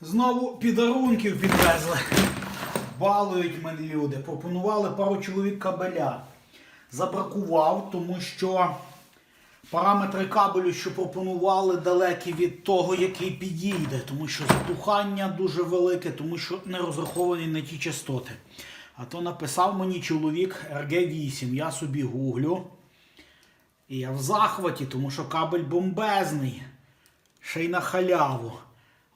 Знову підарунків підвезли. Балують мене люди. Пропонували пару чоловік кабеля. Забракував, тому що параметри кабелю, що пропонували, далекі від того, який підійде, тому що затухання дуже велике, тому що не розраховані на ті частоти. А то написав мені чоловік RG8. Я собі гуглю. І я в захваті, тому що кабель бомбезний. Ще й на халяву.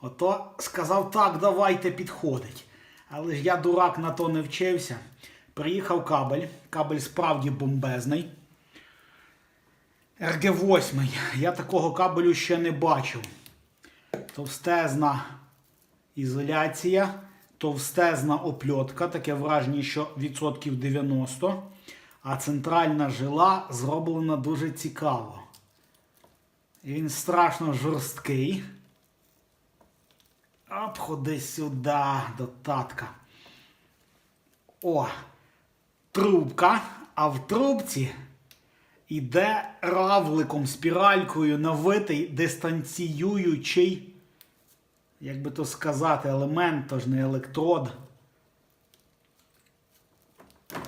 Ото сказав так, давайте підходить. Але ж я дурак на то не вчився. Приїхав кабель. Кабель справді бомбезний. РГ8. Я такого кабелю ще не бачив. Товстезна ізоляція, товстезна опльотка, таке враження, що відсотків 90. А центральна жила зроблена дуже цікаво. Він страшно жорсткий. Оп, ходи сюди, до татка. О, трубка, а в трубці іде равликом, спіралькою навитий дистанціюючий, як би то сказати, елемент, тож не електрод.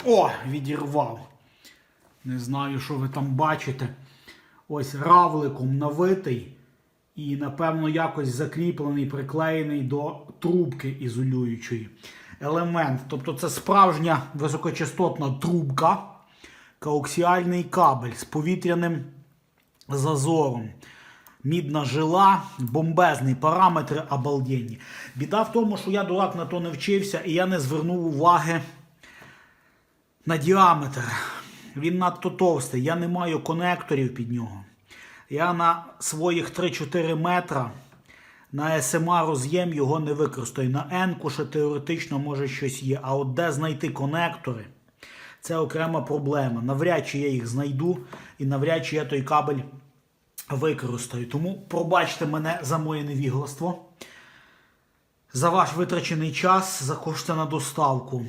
О, відірвав. Не знаю, що ви там бачите. Ось равликом навитий і, напевно, якось закріплений, приклеєний до трубки ізолюючої. Елемент. Тобто це справжня високочастотна трубка, коаксіальний кабель з повітряним зазором. Мідна жила, бомбезний, параметри обалденні. Біда в тому, що я дурак на то не вчився, і я не звернув уваги на діаметр. Він надто товстий. Я не маю конекторів під нього. Я на своїх 3-4 метра на SMA роз'єм його не використаю. На N ще теоретично може щось є. А от де знайти конектори, це окрема проблема. Навряд чи я їх знайду і навряд чи я той кабель використаю. Тому пробачте мене за моє невігластво за ваш витрачений час, за кошти на доставку.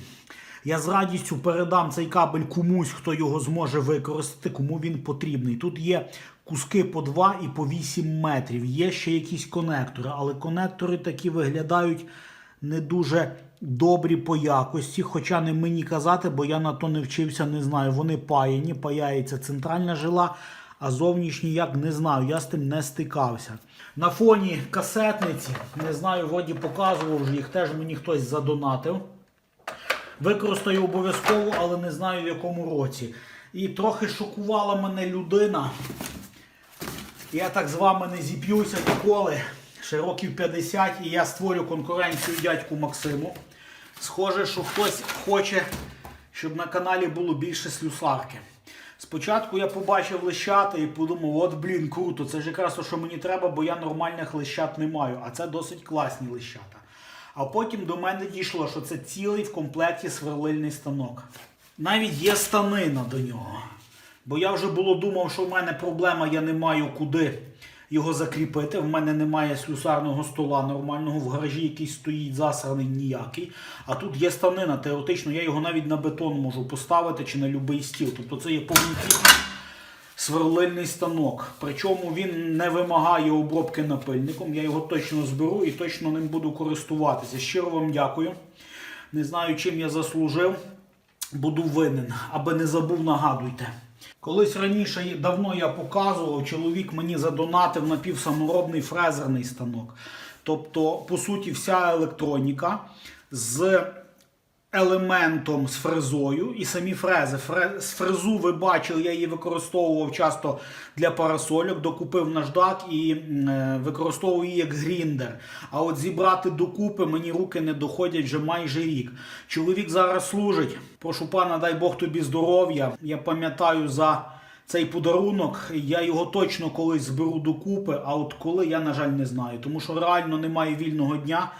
Я з радістю передам цей кабель комусь, хто його зможе використати, кому він потрібний. Тут є куски по 2 і по 8 метрів. Є ще якісь конектори, але конектори такі виглядають не дуже добрі по якості. Хоча не мені казати, бо я на то не вчився, не знаю. Вони паяні, паяється центральна жила, а зовнішні як не знаю, я з тим не стикався. На фоні касетниці, не знаю, вроді показував вже їх, теж мені хтось задонатив. Використаю обов'язково, але не знаю в якому році. І трохи шокувала мене людина. Я так з вами не зіп'юся ніколи. Ще років 50 і я створю конкуренцію дядьку Максиму. Схоже, що хтось хоче, щоб на каналі було більше слюсарки. Спочатку я побачив лещата і подумав, от блін, круто, це ж якраз те, що мені треба, бо я нормальних лещат не маю, а це досить класні лещата. А потім до мене дійшло, що це цілий в комплекті сверлильний станок. Навіть є станина до нього. Бо я вже було думав, що в мене проблема, я не маю куди його закріпити. В мене немає слюсарного стола нормального, в гаражі якийсь стоїть засраний ніякий. А тут є станина. Теоретично я його навіть на бетон можу поставити чи на будь-який стіл. Тобто це є повноцінний сверлильний станок. Причому він не вимагає обробки напильником. Я його точно зберу і точно ним буду користуватися. Щиро вам дякую. Не знаю, чим я заслужив. Буду винен. Аби не забув, нагадуйте. Колись раніше давно я показував, чоловік мені задонатив напівсаморобний фрезерний станок. Тобто, по суті, вся електроніка з елементом з фрезою і самі фрези. Фре- З фрезу ви бачили, я її використовував часто для парасольок, докупив наждак і е, використовую її як гріндер. А от зібрати докупи мені руки не доходять вже майже рік. Чоловік зараз служить. Прошу пана, дай Бог тобі здоров'я. Я пам'ятаю за. Цей подарунок я його точно колись зберу докупи, а от коли я, на жаль, не знаю. Тому що реально немає вільного дня.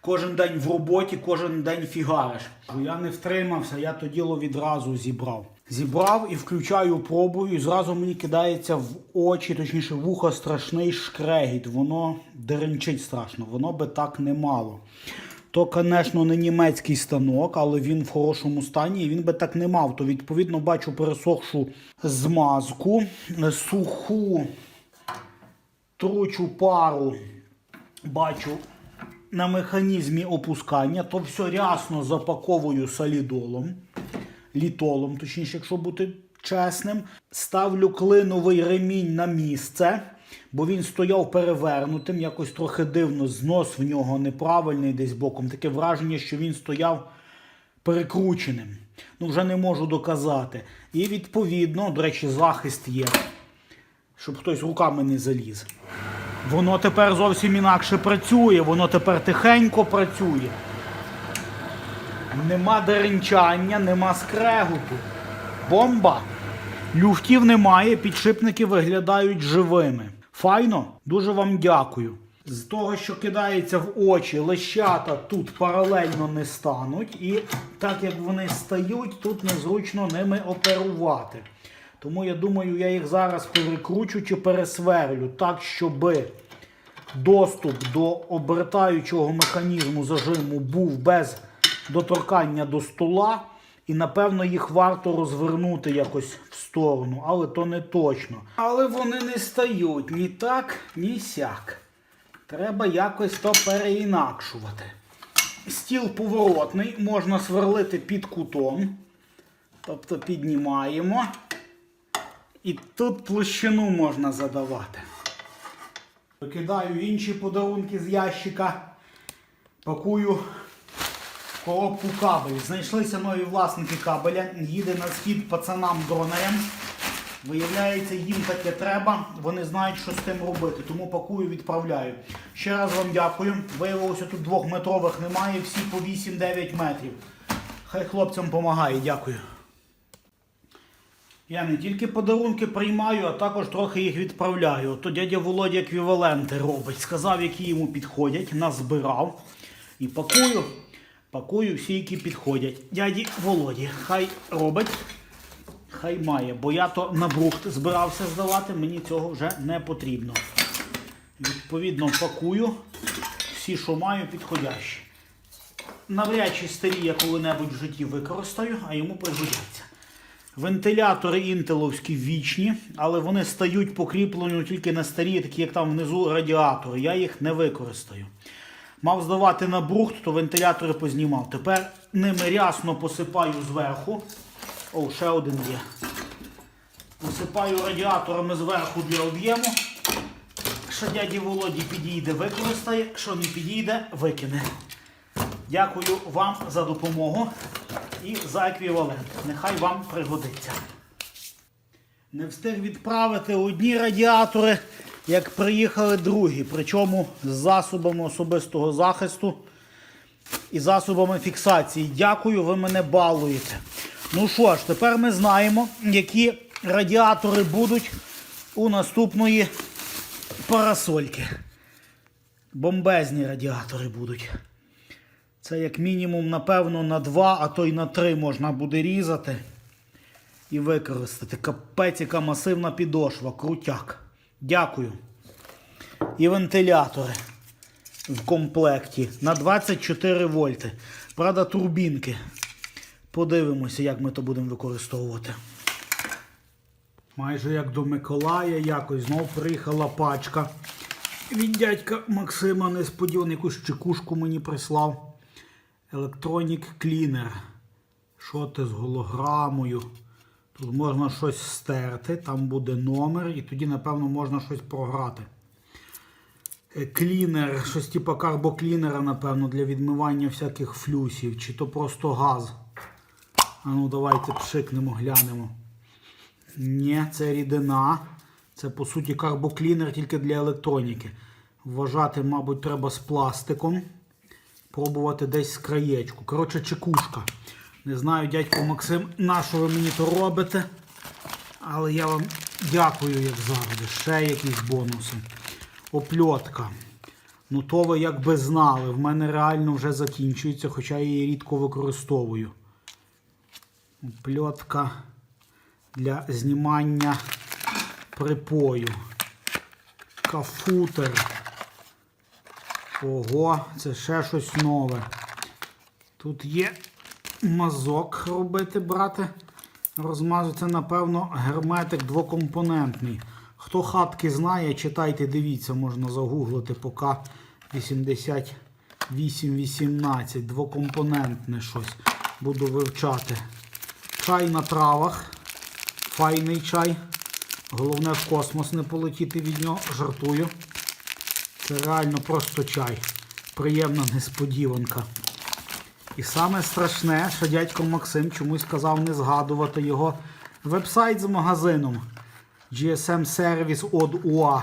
Кожен день в роботі, кожен день фігариш. Я не втримався, я то діло відразу зібрав. Зібрав і включаю пробую, і зразу мені кидається в очі, точніше в ухо страшний шкрегіт. Воно деренчить страшно, воно би так не мало. То, звісно, не німецький станок, але він в хорошому стані і він би так не мав. То відповідно бачу пересохшу змазку, суху тручу пару бачу на механізмі опускання, то все рясно запаковую солідолом, літолом, точніше, якщо бути чесним. Ставлю клиновий ремінь на місце, бо він стояв перевернутим, якось трохи дивно, знос в нього неправильний десь боком. Таке враження, що він стояв перекрученим. Ну, вже не можу доказати. І відповідно, до речі, захист є, щоб хтось руками не заліз. Воно тепер зовсім інакше працює, воно тепер тихенько працює. Нема деренчання, нема скреготу. Бомба! Люфтів немає, підшипники виглядають живими. Файно, дуже вам дякую. З того, що кидається в очі, лещата тут паралельно не стануть, і так як вони стають, тут незручно ними оперувати. Тому я думаю, я їх зараз перекручу чи пересверлю так, щоб доступ до обертаючого механізму зажиму був без доторкання до стола. І напевно їх варто розвернути якось в сторону, але то не точно. Але вони не стають ні так, ні сяк. Треба якось то переінакшувати. Стіл поворотний, можна сверлити під кутом. Тобто піднімаємо. І тут площину можна задавати. Викидаю інші подарунки з ящика. Пакую коробку кабель. Знайшлися нові власники кабеля. Їде на схід пацанам-дронерам. Виявляється, їм таке треба. Вони знають, що з тим робити. Тому пакую, відправляю. Ще раз вам дякую. Виявилося, тут двохметрових немає, всі по 8-9 метрів. Хай хлопцям допомагає. Дякую. Я не тільки подарунки приймаю, а також трохи їх відправляю. То дядя Володя еквіваленти робить. Сказав, які йому підходять, назбирав. І пакую, пакую всі, які підходять. Дяді Володі, хай робить, хай має. Бо я то на брухт збирався здавати, мені цього вже не потрібно. Відповідно, пакую всі, що маю, підходящі. Навряд чи старі я коли-небудь в житті використаю, а йому пригодяться. Вентилятори інтеловські вічні, але вони стають покріплені тільки на старі, такі як там внизу радіатори. Я їх не використаю. Мав здавати на брухт, то вентилятори познімав. Тепер ними рясно посипаю зверху. О, ще один є. Посипаю радіаторами зверху для об'єму. Що дяді Володі підійде, використає, що не підійде, викине. Дякую вам за допомогу і за еквівалент. Нехай вам пригодиться. Не встиг відправити одні радіатори, як приїхали другі, причому з засобами особистого захисту і засобами фіксації. Дякую, ви мене балуєте. Ну що ж, тепер ми знаємо, які радіатори будуть у наступної парасольки. Бомбезні радіатори будуть. Це як мінімум, напевно, на 2, а то й на 3 можна буде різати і використати. Капець, яка масивна підошва, крутяк. Дякую. І вентилятори в комплекті на 24 вольти. Правда, турбінки. Подивимося, як ми то будемо використовувати. Майже як до Миколая, якось знов приїхала пачка. Від дядька Максима несподівано якусь чекушку мені прислав. Electronic Cleaner. Що ти з голограмою? Тут можна щось стерти, там буде номер, і тоді, напевно, можна щось програти. Е, Клінер, щось типу карбоклінера, напевно, для відмивання всяких флюсів, чи то просто газ. А ну давайте пшикнемо, глянемо. Ні, це рідина. Це по суті карбоклінер тільки для електроніки. Вважати, мабуть, треба з пластиком. Пробувати десь з краєчку. Коротше, чекушка. Не знаю, дядько Максим, на що ви мені то робите. Але я вам дякую, як завжди. Ще якісь бонуси. Опльотка. Ну, то ви якби знали. В мене реально вже закінчується, хоча я її рідко використовую. Опльотка для знімання припою. Кафутер. Ого, це ще щось нове. Тут є мазок робити, брати. Розмазується, напевно, герметик двокомпонентний. Хто хатки знає, читайте, дивіться, можна загуглити поки 8,18. Двокомпонентне щось. Буду вивчати. Чай на травах. Файний чай. Головне в космос не полетіти від нього. Жартую. Це реально просто чай. Приємна несподіванка. І саме страшне, що дядько Максим чомусь казав не згадувати його вебсайт з магазином GSM Service od UA.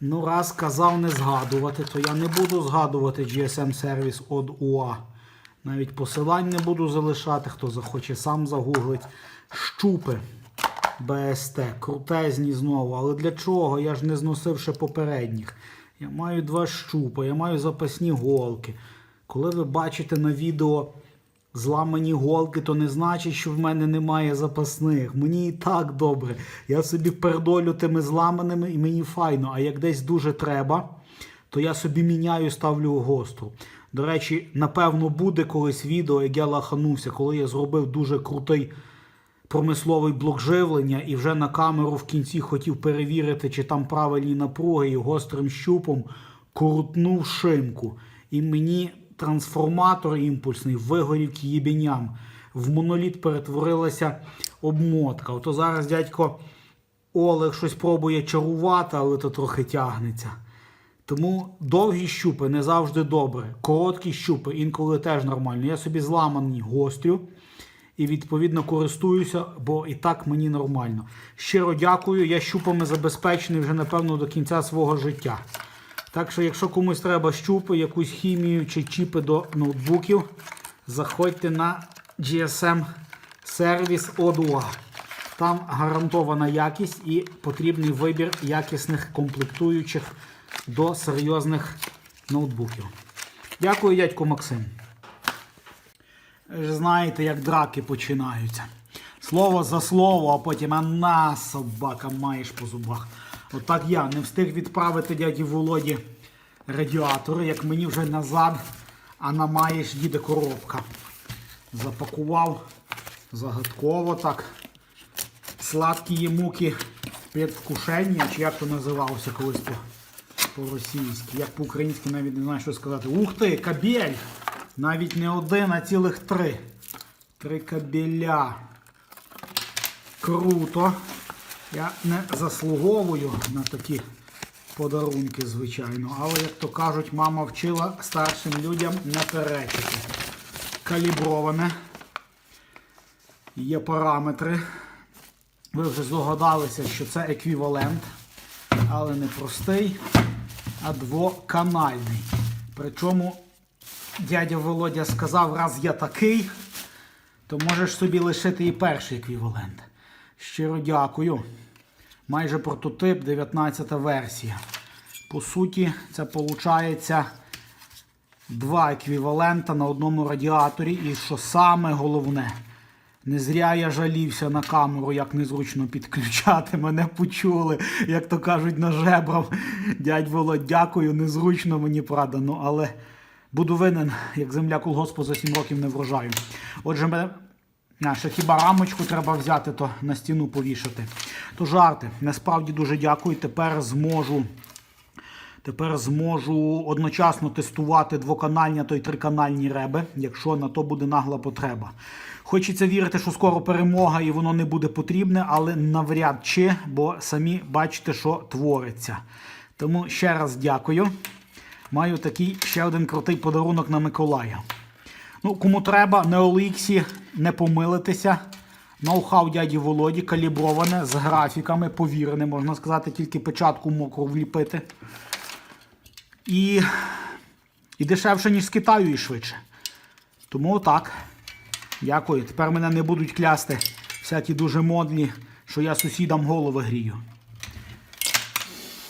Ну, раз казав не згадувати, то я не буду згадувати GSM Service od UA. Навіть посилань не буду залишати, хто захоче сам загуглить. Щупи БСТ. Крутезні знову. Але для чого? Я ж не зносив ще попередніх. Я маю два щупи, я маю запасні голки. Коли ви бачите на відео зламані голки, то не значить, що в мене немає запасних. Мені і так добре. Я собі передолю тими зламаними і мені файно. А як десь дуже треба, то я собі міняю, ставлю гостру. До речі, напевно, буде колись відео, як я лаханувся, коли я зробив дуже крутий промисловий блок живлення і вже на камеру в кінці хотів перевірити, чи там правильні напруги, і гострим щупом крутнув шимку. І мені трансформатор імпульсний вигорів к їбеням. В моноліт перетворилася обмотка. Ото зараз дядько Олег щось пробує чарувати, але то трохи тягнеться. Тому довгі щупи не завжди добре. Короткі щупи інколи теж нормально. Я собі зламані гострю і відповідно користуюся, бо і так мені нормально. Щиро дякую. Я щупами забезпечений вже напевно до кінця свого життя. Так що, якщо комусь треба щупи, якусь хімію чи чіпи до ноутбуків, заходьте на GSM сервіс ODUA. Там гарантована якість і потрібний вибір якісних комплектуючих до серйозних ноутбуків. Дякую, дядько Максим. Знаєте, як драки починаються. Слово за слово, а потім а на собака маєш по зубах. Отак я не встиг відправити дяді Володі радіатори, як мені вже назад, а на маєш їде коробка. Запакував загадково так. Сладкі муки предвкушення, чи як то називалося колись по- по-російськи. Як по-українськи навіть не знаю, що сказати. Ух ти, кабель! Навіть не один, а цілих три. Три кабеля. Круто. Я не заслуговую на такі подарунки, звичайно. Але, як то кажуть, мама вчила старшим людям не перечити. Каліброване. Є параметри. Ви вже здогадалися, що це еквівалент, але не простий, а двоканальний. Причому дядя Володя сказав, раз я такий, то можеш собі лишити і перший еквівалент. Щиро дякую. Майже прототип, 19 версія. По суті, це виходить два еквівалента на одному радіаторі. І що саме головне, не зря я жалівся на камеру, як незручно підключати. Мене почули, як то кажуть, на жебрам. Дядь Володь, дякую, незручно мені правда, ну але буду винен, як земля колгоспу за 7 років не врожаю. Отже, мене. А, ще хіба рамочку треба взяти, то на стіну повішати. То жарти. Насправді дуже дякую. Тепер зможу. Тепер зможу одночасно тестувати двоканальні та й триканальні реби, якщо на то буде нагла потреба. Хочеться вірити, що скоро перемога і воно не буде потрібне, але навряд чи, бо самі бачите, що твориться. Тому ще раз дякую. Маю такий ще один крутий подарунок на Миколая. Ну, кому треба, на OLX не помилитися. Ноу-хау дяді Володі каліброване з графіками, повірене, можна сказати, тільки печатку мокру вліпити. І, і дешевше, ніж з Китаю, і швидше. Тому так. Дякую. Тепер мене не будуть клясти всякі дуже модні, що я сусідам голови грію.